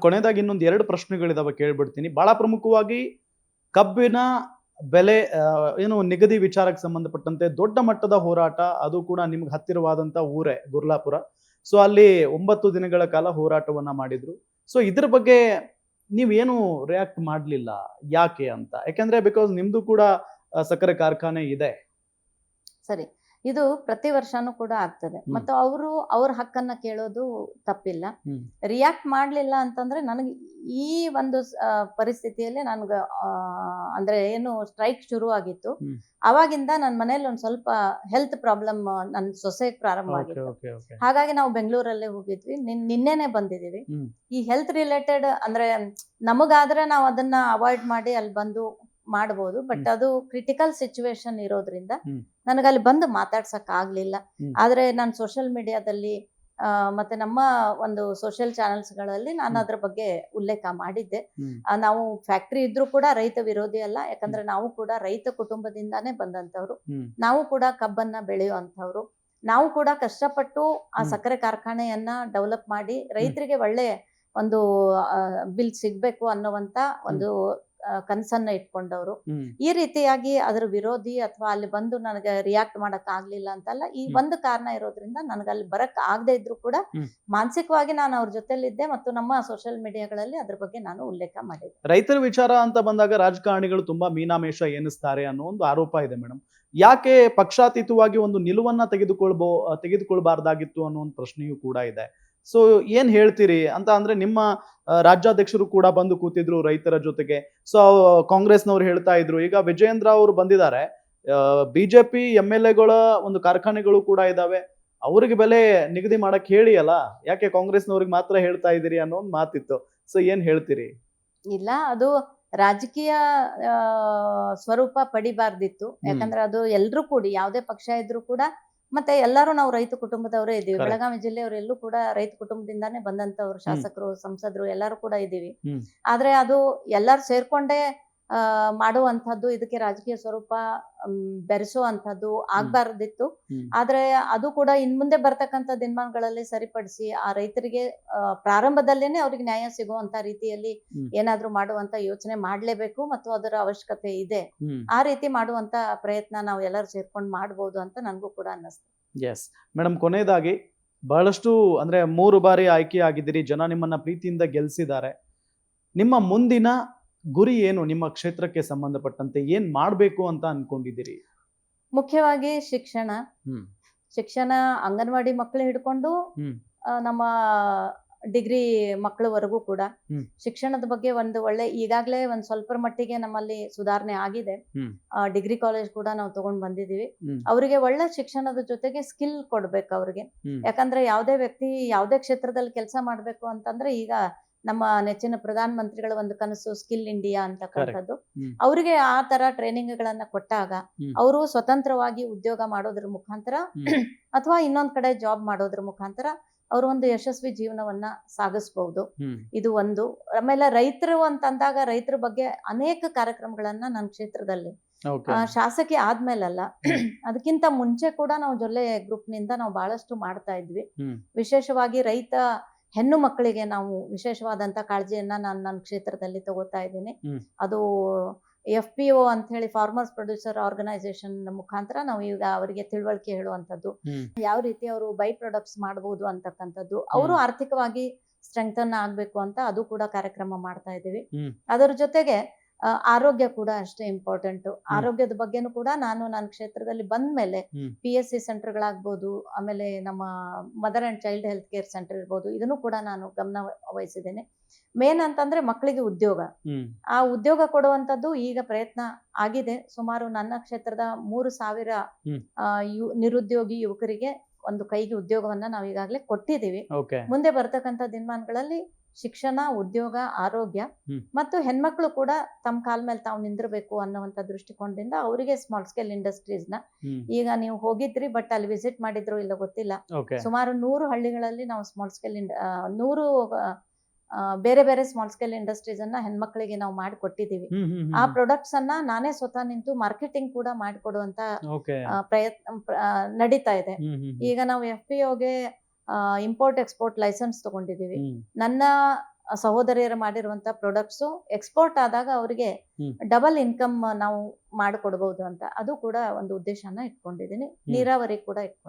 ಕೊನೆಯದಾಗಿ ಇನ್ನೊಂದು ಎರಡು ಪ್ರಶ್ನೆಗಳಿದಾವೆ ಕೇಳ್ಬಿಡ್ತೀನಿ. ಬಹಳ ಪ್ರಮುಖವಾಗಿ ಕಬ್ಬಿನ ಬೆಲೆ ಏನು ನಿಗದಿ ವಿಚಾರಕ್ಕೆ ಸಂಬಂಧಪಟ್ಟಂತೆ ದೊಡ್ಡ ಮಟ್ಟದ ಹೋರಾಟ, ಅದು ಕೂಡ ನಿಮ್ಗೆ ಹತ್ತಿರವಾದಂತ ಊರೇ, ಗುರ್ಲಾಪುರ. ಸೊ, ಅಲ್ಲಿ ಒಂಬತ್ತು ದಿನಗಳ ಕಾಲ ಹೋರಾಟವನ್ನ ಮಾಡಿದ್ರು. ಸೊ, ಇದ್ರ ಬಗ್ಗೆ ನೀವೇನು ರಿಯಾಕ್ಟ್ ಮಾಡ್ಲಿಲ್ಲ, ಯಾಕೆ ಅಂತ? ಯಾಕಂದ್ರೆ ಬಿಕಾಸ್ ನಿಮ್ದು ಕೂಡ ಸಕ್ಕರೆ ಕಾರ್ಖಾನೆ ಇದೆ. ಸರಿ. ಇದು ಪ್ರತಿ ವರ್ಷನೂ ಕೂಡ ಆಗ್ತದೆ. ಮತ್ತು ಅವರು ಅವ್ರ ಹಕ್ಕನ್ನ ಕೇಳೋದು ತಪ್ಪಿಲ್ಲ. ರಿಯಾಕ್ಟ್ ಮಾಡಲಿಲ್ಲ ಅಂತಂದ್ರೆ ನನಗೆ ಈ ಒಂದು ಪರಿಸ್ಥಿತಿಯಲ್ಲಿ ನನಗೆ ಅಂದರೆ ಏನು ಸ್ಟ್ರೈಕ್ ಶುರು ಆಗಿತ್ತು. ಅವಾಗಿಂದ ನನ್ನ ಮನೇಲಿ ಒಂದು ಸ್ವಲ್ಪ ಹೆಲ್ತ್ ಪ್ರಾಬ್ಲಮ್ ನನ್ನ ಸೊಸೆಗೆ ಪ್ರಾರಂಭ ಆಗಿತ್ತು. ಹಾಗಾಗಿ ನಾವು ಬೆಂಗಳೂರಲ್ಲೇ ಹೋಗಿದ್ವಿ. ನಿನ್ ನಿನ್ನೆನೆ ಬಂದಿದೀವಿ ಈ ಹೆಲ್ತ್ ರಿಲೇಟೆಡ್ ಅಂದ್ರೆ ನಮಗಾದ್ರೆ ನಾವು ಅದನ್ನ ಅವಾಯ್ಡ್ ಮಾಡಿ ಅಲ್ಲಿ ಬಂದು ಮಾಡ್ಬೋದು ಬಟ್ ಅದು ಕ್ರಿಟಿಕಲ್ ಸಿಚುವೇಶನ್ ಇರೋದ್ರಿಂದ ನನಗಲ್ಲಿ ನನಗೆ ಅಲ್ಲಿ ಬಂದು ಮಾತಾಡ್ಸಕ್ ಆಗ್ಲಿಲ್ಲ. ಆದ್ರೆ ನಾನು ಸೋಷಿಯಲ್ ಮೀಡಿಯಾದಲ್ಲಿ ಮತ್ತೆ ನಮ್ಮ ಒಂದು ಸೋಷಿಯಲ್ ಚಾನೆಲ್ಸ್ಗಳಲ್ಲಿ ನಾನು. ಅದ್ರ ಬಗ್ಗೆ ಉಲ್ಲೇಖ ಮಾಡಿದ್ದೆ. ನಾವು ಫ್ಯಾಕ್ಟ್ರಿ ಇದ್ರೂ ಕೂಡ ರೈತ ವಿರೋಧಿ ಅಲ್ಲ ಯಾಕಂದ್ರೆ ನಾವು ಕೂಡ ರೈತ ಕುಟುಂಬದಿಂದಾನೇ ಬಂದಂತವ್ರು ನಾವು ಕೂಡ ಕಬ್ಬನ್ನ ಬೆಳೆಯುವಂತವ್ರು ನಾವು ಕೂಡ ಕಷ್ಟಪಟ್ಟು ಆ ಸಕ್ಕರೆ ಕಾರ್ಖಾನೆಯನ್ನ ಡೆವಲಪ್ ಮಾಡಿ ರೈತರಿಗೆ ಒಳ್ಳೆ ಒಂದು ಬಿಲ್ ಸಿಗ್ಬೇಕು ಅನ್ನುವಂತ ಒಂದು ಕನ್ಸನ್ನ ಇಟ್ಕೊಂಡವ್ರು. ಈ ರೀತಿಯಾಗಿ ಅದ್ರ ವಿರೋಧಿ ಅಥವಾ ಅಲ್ಲಿ ಬಂದು ನನಗೆ ರಿಯಾಕ್ಟ್ ಮಾಡಕ್ ಆಗ್ಲಿಲ್ಲ ಅಂತಲ್ಲ ಈ. ಒಂದು ಕಾರಣ ಇರೋದ್ರಿಂದ ನನಗೆ ಅಲ್ಲಿ ಬರಕ್ ಆಗದೆ ಇದ್ರು ಕೂಡ ಮಾನಸಿಕವಾಗಿ ನಾನು ಅವ್ರ ಜೊತೆಲಿದ್ದೆ ಮತ್ತು ನಮ್ಮ ಸೋಷಿಯಲ್ ಮೀಡಿಯಾಗಳಲ್ಲಿ ಅದ್ರ ಬಗ್ಗೆ ನಾನು ಉಲ್ಲೇಖ ಮಾಡಿದ್ದೆ ರೈತರ ವಿಚಾರ ಅಂತ ಬಂದಾಗ ರಾಜಕಾರಣಿಗಳು ತುಂಬಾ ಮೀನಾಮೇಷ ಎನಿಸ್ತಾರೆ ಅನ್ನೋ ಒಂದು ಆರೋಪ ಇದೆ ಮೇಡಮ್ ಯಾಕೆ ಪಕ್ಷಾತೀತವಾಗಿ ಒಂದು ನಿಲುವನ್ನ ತೆಗೆದುಕೊಳ್ಬೋ ತೆಗೆದುಕೊಳ್ಬಾರ್ದಾಗಿತ್ತು ಅನ್ನೋ ಒಂದು ಪ್ರಶ್ನೆಯೂ ಕೂಡ ಇದೆ. ಸೊ ಏನ್ ಹೇಳ್ತೀರಿ ಅಂತ ಅಂದ್ರೆ ನಿಮ್ಮ ರಾಜ್ಯಾಧ್ಯಕ್ಷರು ಕೂಡ ಬಂದು ಕೂತಿದ್ರು ರೈತರ ಜೊತೆಗೆ. ಸೊ ಕಾಂಗ್ರೆಸ್ನವ್ರು ಹೇಳ್ತಾ ಇದ್ರು. ಈಗ ವಿಜಯೇಂದ್ರ ಅವರು ಬಂದಿದ್ದಾರೆ. ಬಿಜೆಪಿ ಎಂ ಎಲ್ ಎಗಳ ಒಂದು ಕಾರ್ಖಾನೆಗಳು ಕೂಡ ಇದಾವೆ. ಅವ್ರಿಗೆ ಬೆಲೆ ನಿಗದಿ ಮಾಡಕ್ ಹೇಳಿ ಅಲ್ಲ? ಯಾಕೆ ಕಾಂಗ್ರೆಸ್ನವ್ರಿಗೆ ಮಾತ್ರ ಹೇಳ್ತಾ ಇದೀರಿ ಅನ್ನೋ ಒಂದು ಮಾತಿತ್ತು. ಸೊ ಏನ್ ಹೇಳ್ತೀರಿ? ಇಲ್ಲ, ಅದು ರಾಜಕೀಯ ಸ್ವರೂಪ ಪಡಿಬಾರ್ದಿತ್ತು. ಯಾಕಂದ್ರೆ ಅದು ಎಲ್ರೂ ಕೂಡಿ, ಯಾವುದೇ ಪಕ್ಷ ಇದ್ರೂ ಕೂಡ ಮತ್ತೆ ಎಲ್ಲರೂ ನಾವು ರೈತ ಕುಟುಂಬದವರೇ ಇದ್ದೀವಿ. ಬೆಳಗಾವಿ ಜಿಲ್ಲೆಯವರೆಲ್ಲೂ ಕೂಡ ರೈತ ಕುಟುಂಬದಿಂದಾನೇ ಬಂದಂತವ್ರು ಶಾಸಕರು ಸಂಸದರು ಎಲ್ಲರೂ ಕೂಡ ಇದ್ದೀವಿ. ಆದ್ರೆ ಅದು ಎಲ್ಲರೂ ಸೇರ್ಕೊಂಡೇ ಮಾಡುವಂಥದ್ದು ಇದಕ್ಕೆ ರಾಜಕೀಯ ಸ್ವರೂಪ ಬೆರೆಸುವಂಥದ್ದು ಆಗ್ಬಾರ್ದಿತ್ತು. ಆದ್ರೆ ಅದು ಕೂಡ ಇನ್ ಮುಂದೆ ಬರ್ತಕ್ಕಂಥ ದಿನಮಾನಗಳಲ್ಲಿ ಸರಿಪಡಿಸಿ ಆ ರೈತರಿಗೆ ಪ್ರಾರಂಭದಲ್ಲೇನೆ ಅವ್ರಿಗೆ ನ್ಯಾಯ ಸಿಗುವಂತ ರೀತಿಯಲ್ಲಿ ಏನಾದರೂ ಮಾಡುವಂತ ಯೋಚನೆ ಮಾಡ್ಲೇಬೇಕು ಮತ್ತು ಅದರ ಅವಶ್ಯಕತೆ ಇದೆ. ಆ ರೀತಿ ಮಾಡುವಂತ ಪ್ರಯತ್ನ ನಾವು ಎಲ್ಲರೂ ಸೇರ್ಕೊಂಡು ಮಾಡ್ಬೋದು ಅಂತ ನನಗೂ ಕೂಡ ಅನ್ನಿಸ್ತು. ಎಸ್ ಮೇಡಮ್ ಕೊನೆಯದಾಗಿ ಬಹಳಷ್ಟು ಅಂದ್ರೆ ಮೂರು ಬಾರಿ ಆಯ್ಕೆ ಆಗಿದ್ದೀರಿ. ಜನ ನಿಮ್ಮನ್ನ ಪ್ರೀತಿಯಿಂದ ಗೆಲ್ಸಿದ್ದಾರೆ. ನಿಮ್ಮ ಮುಂದಿನ ಗುರಿ ಏನು ನಿಮ್ಮ ಕ್ಷೇತ್ರಕ್ಕೆ ಸಂಬಂಧಪಟ್ಟಂತೆ ಏನ್ ಮಾಡಬೇಕು ಅಂತ ಅನ್ಕೊಂಡಿದ್ದೀರಿ ಮುಖ್ಯವಾಗಿ ಶಿಕ್ಷಣ ಹ್ಮ್. ಶಿಕ್ಷಣ ಅಂಗನವಾಡಿ ಮಕ್ಕಳು ಹಿಡ್ಕೊಂಡು ಹ್ಮ್. ಆ, ನಮ್ಮ ಡಿಗ್ರಿ ಮಕ್ಕಳವರೆಗೂ ಕೂಡ ಹ್ಮ್. ಶಿಕ್ಷಣದ ಬಗ್ಗೆ ಒಂದು ಒಳ್ಳೆ ಈಗಾಗಲೇ ಒಂದು ಸ್ವಲ್ಪ ಮಟ್ಟಿಗೆ ನಮ್ಮಲ್ಲಿ ಸುಧಾರಣೆ ಆಗಿದೆ ಹ್ಮ್. ಡಿಗ್ರಿ ಕಾಲೇಜ್ ಕೂಡ ನಾವು ತಗೊಂಡ್ ಬಂದಿದೀವಿ ಹ್ಮ್. ಅವರಿಗೆ ಒಳ್ಳೆ ಶಿಕ್ಷಣದ ಜೊತೆಗೆ ಸ್ಕಿಲ್ ಕೊಡ್ಬೇಕು ಅವ್ರಿಗೆ ಹ್ಮ್. ಯಾಕಂದ್ರೆ ಯಾವುದೇ ವ್ಯಕ್ತಿ ಯಾವುದೇ ಕ್ಷೇತ್ರದಲ್ಲಿ ಕೆಲಸ ಮಾಡ್ಬೇಕು ಅಂತಂದ್ರೆ ಈಗ ನಮ್ಮ ನೆಚ್ಚಿನ ಪ್ರಧಾನ ಮಂತ್ರಿಗಳ ಒಂದು ಕನಸು ಸ್ಕಿಲ್ ಇಂಡಿಯಾ ಅಂತಕ್ಕಂಥದ್ದು. ಅವರಿಗೆ ಆ ತರ ಟ್ರೈನಿಂಗ್ ಗಳನ್ನ ಕೊಟ್ಟಾಗ ಅವರು ಸ್ವತಂತ್ರವಾಗಿ ಉದ್ಯೋಗ ಮಾಡೋದ್ರ ಮುಖಾಂತರ ಅಥವಾ ಇನ್ನೊಂದ್ ಕಡೆ ಜಾಬ್ ಮಾಡೋದ್ರ ಮುಖಾಂತರ ಅವರು ಒಂದು ಯಶಸ್ವಿ ಜೀವನವನ್ನ ಸಾಗಿಸಬಹುದು ಇದು ಒಂದು. ಆಮೇಲೆ ರೈತರು ಅಂತ ಅಂದಾಗ ರೈತರ ಬಗ್ಗೆ ಅನೇಕ ಕಾರ್ಯಕ್ರಮಗಳನ್ನ ನನ್ನ ಕ್ಷೇತ್ರದಲ್ಲಿ. ಶಾಸಕಿ ಆದ್ಮೇಲಲ್ಲ ಅದಕ್ಕಿಂತ ಮುಂಚೆ ಕೂಡ ನಾವು ಜೊಲ್ಲೆ ಗ್ರೂಪ್ನಿಂದ ನಾವು ಬಹಳಷ್ಟು ಮಾಡ್ತಾ ಇದ್ವಿ. ವಿಶೇಷವಾಗಿ ರೈತ ಹೆಣ್ಣು ಮಕ್ಕಳಿಗೆ ನಾವು ವಿಶೇಷವಾದಂತ ಕಾಳಜಿಯನ್ನ ನಾನು ನನ್ನ ಕ್ಷೇತ್ರದಲ್ಲಿ ತಗೋತಾ ಇದ್ದೀನಿ. ಅದು ಎಫ್ ಪಿ ಒ ಅಂತ ಹೇಳಿ ಫಾರ್ಮರ್ಸ್ ಪ್ರೊಡ್ಯೂಸರ್ ಆರ್ಗನೈಸೇಷನ್ ಮುಖಾಂತರ ನಾವು ಈಗ ಅವರಿಗೆ ತಿಳುವಳಿಕೆ ಹೇಳುವಂತದ್ದು. ಯಾವ ರೀತಿ ಅವರು ಬೈ ಪ್ರಾಡಕ್ಟ್ಸ್ ಮಾಡಬಹುದು ಅಂತಕ್ಕಂಥದ್ದು ಅವರು ಆರ್ಥಿಕವಾಗಿ ಸ್ಟ್ರೆಂಗ್ತನ್ ಆಗ್ಬೇಕು ಅಂತ ಅದು ಕೂಡ ಕಾರ್ಯಕ್ರಮ ಮಾಡ್ತಾ ಇದ್ದೀವಿ. ಅದರ ಜೊತೆಗೆ ಆರೋಗ್ಯ ಕೂಡ ಅಷ್ಟೇ ಇಂಪಾರ್ಟೆಂಟ್ ಆರೋಗ್ಯದ ಬಗ್ಗೆನೂ ಕೂಡ ನಾನು ನನ್ನ ಕ್ಷೇತ್ರದಲ್ಲಿ ಬಂದ ಮೇಲೆ ಹ್ಮ್. ಪಿ ಎಸ್ ಸಿ ಸೆಂಟರ್ಗಳಾಗ್ಬೋದು ಆಮೇಲೆ ನಮ್ಮ mother and child health care centre ಇರ್ಬೋದು ಇದನ್ನು ಕೂಡ ನಾನು ಗಮನ ವಹಿಸಿದ್ದೇನೆ. ಮೇನ್ ಅಂತಂದ್ರೆ ಮಕ್ಕಳಿಗೆ ಉದ್ಯೋಗ. ಆ ಉದ್ಯೋಗ ಕೊಡುವಂತದ್ದು ಈಗ ಪ್ರಯತ್ನ ಆಗಿದೆ. ಸುಮಾರು ನನ್ನ ಕ್ಷೇತ್ರದ ಮೂರು ಸಾವಿರ ನಿರುದ್ಯೋಗಿ ಯುವಕರಿಗೆ ಒಂದು ಕೈಗೆ ಉದ್ಯೋಗವನ್ನ ನಾವು ಈಗಾಗಲೇ ಕೊಟ್ಟಿದ್ದೀವಿ ಮುಂದೆ ಬರ್ತಕ್ಕಂಥ ದಿನಮಾನಗಳಲ್ಲಿ ಶಿಕ್ಷಣ ಉದ್ಯೋಗ ಆರೋಗ್ಯ. ಮತ್ತು ಹೆಣ್ಮಕ್ಳು ಕೂಡ ತಮ್ಮ ಕಾಲ ಮೇಲೆ ತಾವು ನಿಂದಿರಬೇಕು ಅನ್ನುವಂತ ದೃಷ್ಟಿಕೋನದಿಂದ ಅವರಿಗೆ ಸ್ಮಾಲ್ ಸ್ಕೇಲ್ ಇಂಡಸ್ಟ್ರೀಸ್ನ ಈಗ ನೀವು ಹೋಗಿದ್ರಿ ಬಟ್ ಅಲ್ಲಿ ವಿಸಿಟ್ ಮಾಡಿದ್ರು ಇಲ್ಲ ಗೊತ್ತಿಲ್ಲ ಸುಮಾರು ನೂರು ಹಳ್ಳಿಗಳಲ್ಲಿ ನಾವು ಸ್ಮಾಲ್ ಸ್ಕೇಲ್ ನೂರು ಬೇರೆ ಬೇರೆ ಸ್ಮಾಲ್ ಸ್ಕೇಲ್ ಇಂಡಸ್ಟ್ರೀಸ್ ಅನ್ನ ಹೆಣ್ಮಕ್ಳಿಗೆ ನಾವು ಮಾಡಿಕೊಟ್ಟಿದೀವಿ. ಆ ಪ್ರೊಡಕ್ಟ್ಸ್ ಅನ್ನ ನಾನೇ ಸ್ವತಃ ನಿಂತು ಮಾರ್ಕೆಟಿಂಗ್ ಕೂಡ ಮಾಡಿಕೊಡುವಂತ. ಪ್ರಯತ್ನ ನಡೀತಾ ಇದೆ. ಈಗ ನಾವು ಎಫ್ ಪಿ ಒಗೆ ಇಂಪೋರ್ಟ್ ಎಕ್ಸ್ಪೋರ್ಟ್ ಲೈಸೆನ್ಸ್ ತಗೊಂಡಿದ್ದೀವಿ. ನನ್ನ ಸಹೋದರಿಯರು ಮಾಡಿರುವಂತ ಪ್ರಾಡಕ್ಟ್ಸ್ ಎಕ್ಸ್ಪೋರ್ಟ್ ಆದಾಗ ಅವರಿಗೆ ಡಬಲ್ ಇನ್ಕಮ್ ನಾವು ಮಾಡಿಕೊಡ್ಬಹುದು ಅಂತ. ಅದು ಕೂಡ ಒಂದು ಉದ್ದೇಶನ ಇಟ್ಕೊಂಡಿದ್ದೀನಿ. ನೀರಾವರಿ ಕೂಡ ಇಟ್ಕೊಂಡಿದ್ದೀನಿ.